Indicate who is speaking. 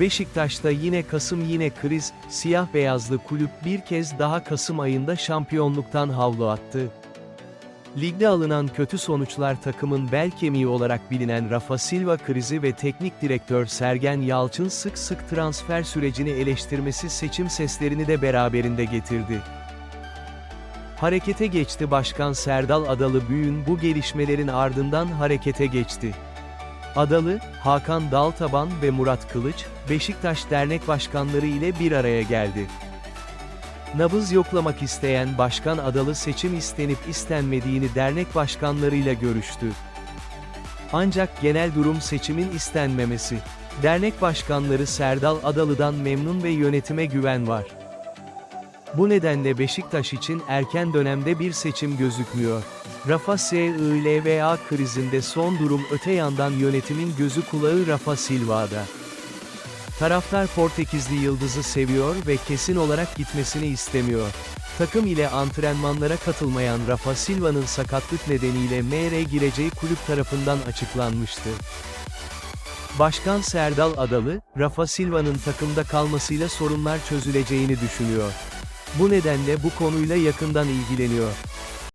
Speaker 1: Beşiktaş'ta yine Kasım yine kriz, siyah beyazlı kulüp bir kez daha Kasım ayında şampiyonluktan havlu attı. Ligde alınan kötü sonuçlar takımın bel kemiği olarak bilinen Rafa Silva krizi ve teknik direktör Sergen Yalçın sık sık transfer sürecini eleştirmesi seçim seslerini de beraberinde getirdi. Harekete geçti Başkan Serdal Adalı Büyün bu gelişmelerin ardından harekete geçti. Adalı, Hakan Daltaban ve Murat Kılıç, Beşiktaş Dernek Başkanları ile bir araya geldi. Nabız yoklamak isteyen Başkan Adalı seçim istenip istenmediğini dernek başkanlarıyla görüştü. Ancak genel durum seçimin istenmemesi. Dernek başkanları Serdal Adalı'dan memnun ve yönetime güven var. Bu nedenle Beşiktaş için erken dönemde bir seçim gözükmüyor. Rafa SILVA krizinde son durum öte yandan yönetimin gözü kulağı Rafa Silva'da. Taraftar Portekizli yıldızı seviyor ve kesin olarak gitmesini istemiyor. Takım ile antrenmanlara katılmayan Rafa Silva'nın sakatlık nedeniyle MR gireceği kulüp tarafından açıklanmıştı. Başkan Serdal Adalı, Rafa Silva'nın takımda kalmasıyla sorunlar çözüleceğini düşünüyor. Bu nedenle bu konuyla yakından ilgileniyor.